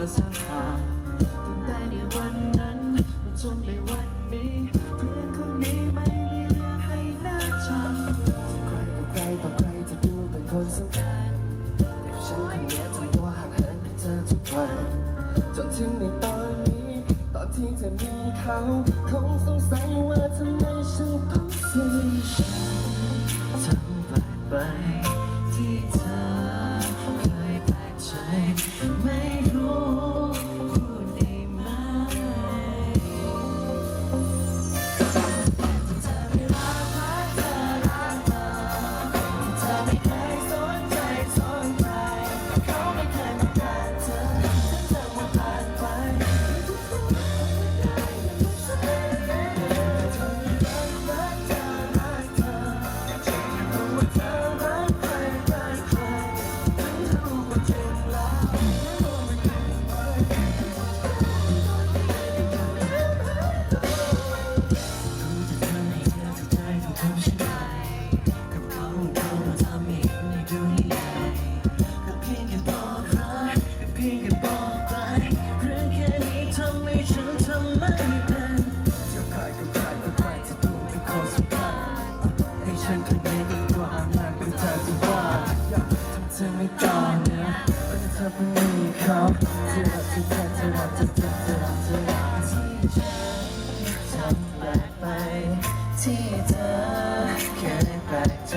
อสักหาตั้งแต่ในวันนั้นมาจนในวันนี้ เพื่อนคนนี้ไม่มีเรื่องให้น่าจำใครก็ใครต่อใครจะดูเป็นคนสำคัญแต่ฉันคนนี้ทำตัวหักเหินกับเธอทุกวัน จนถึงในตอนนี้ ตอนที่เธอมีเขาคงสงสัยว่าทำไมฉันต้องเสียใจทำแปลไปที่เธอ Pink and เธอทำแปลไปที่เธอเคยแปลกใจ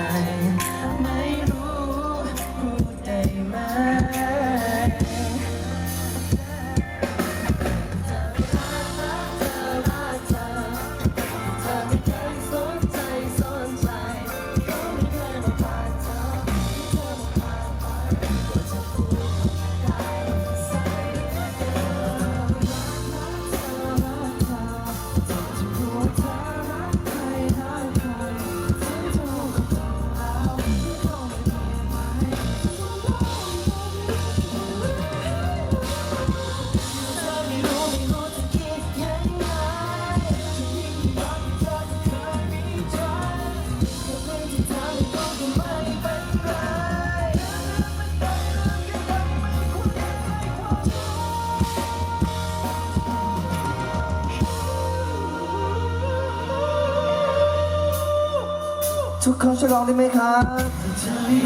ทุกคนช่วยร้องได้ไหมครับคนที่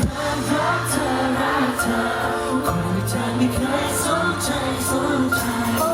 เธอไม่เคยสนใจสนใจ